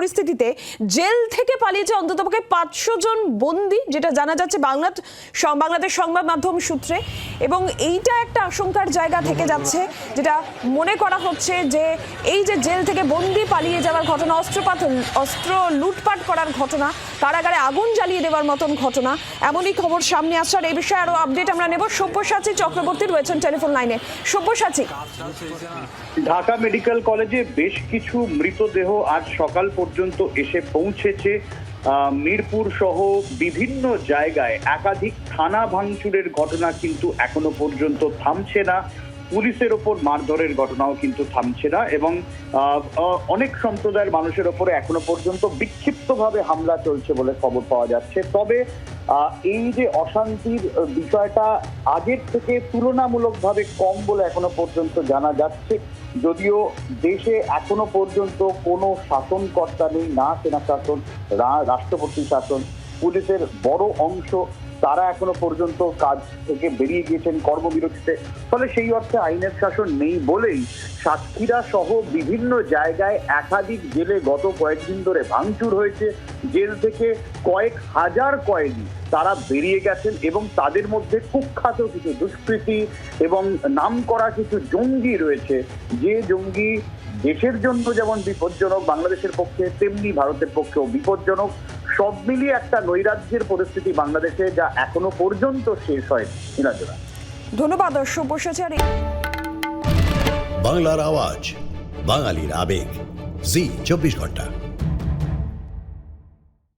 পরিস্থিতিতে জেল থেকে পালিয়েছে অন্ততপক্ষে পাঁচশো জন বন্দি, যেটা জানা যাচ্ছে বাংলা বাংলাদেশ সংবাদ মাধ্যম সূত্রে। এবং এইটা একটা আশঙ্কার জায়গা থেকে যাচ্ছে, যেটা মনে করা হচ্ছে যে এই যে জেল থেকে বন্দি পালিয়ে যাওয়ার ঘটনা, অস্ত্রপাত অস্ত্র লুটপাট করার ঘটনা, কারাগারে আগুন জ্বালিয়ে দেওয়ার মতন ঘটনা, এমনই খবর সামনে আসার এই বিষয়ে আরও আপডেট আমরা নেব। সব্যসাচী চক্রবর্তী রয়েছেন টেলিফোন লাইনে। সব্যসাচী। ঢাকা মেডিকেল কলেজে বেশ কিছু মৃতদেহ আজ সকাল পর্যন্ত এসে পৌঁছেছে মিরপুর সহ বিভিন্ন জায়গায়। একাধিক থানা ভাঙচুরের ঘটনা কিন্তু এখনও পর্যন্ত থামছে না। পুলিশের ওপর মারধরের ঘটনাও কিন্তু থামছে না এবং অনেক সম্প্রদায়ের মানুষের ওপরে এখনও পর্যন্ত বিক্ষিপ্তভাবে হামলা চলছে বলে খবর পাওয়া যাচ্ছে। তবে এই যে অশান্তির বিষয়টা আগের থেকে তুলনামূলকভাবে কম বলে এখনও পর্যন্ত জানা যাচ্ছে। যদিও দেশে এখনও পর্যন্ত কোনো শাসনকর্তা নেই, না সেনা শাসন রাষ্ট্রপতি শাসন পুলিশের বড় অংশ তারা এখনও পর্যন্ত কাজ থেকে বেরিয়ে গিয়েছেন কর্মবিরতিতে। ফলে সেই অর্থে আইনের শাসন নেই বলেই সাতক্ষীরা সহ বিভিন্ন জায়গায় একাধিক জেলে গত কয়েকদিন ধরে ভাঙচুর হয়েছে। জেল থেকে কয়েক হাজার কয়েদি তারা বেরিয়ে গেছেন এবং তাদের মধ্যে কুখ্যাত কিছু দুষ্কৃতী এবং নাম করা কিছু জঙ্গি রয়েছে। যে জঙ্গি দেশের জন্য যেমন বিপজ্জনক, বাংলাদেশের পক্ষে, তেমনি ভারতের পক্ষেও বিপজ্জনক। সব মিলিয়ে একটা নৈরাজ্যের পরিস্থিতি বাংলাদেশে যা এখনও পর্যন্ত শেষ হয় নীলাঞ্জনা ধন্যবাদ আর বাংলার আওয়াজ বাঙালির আবেগ। জি চব্বিশ ঘণ্টা।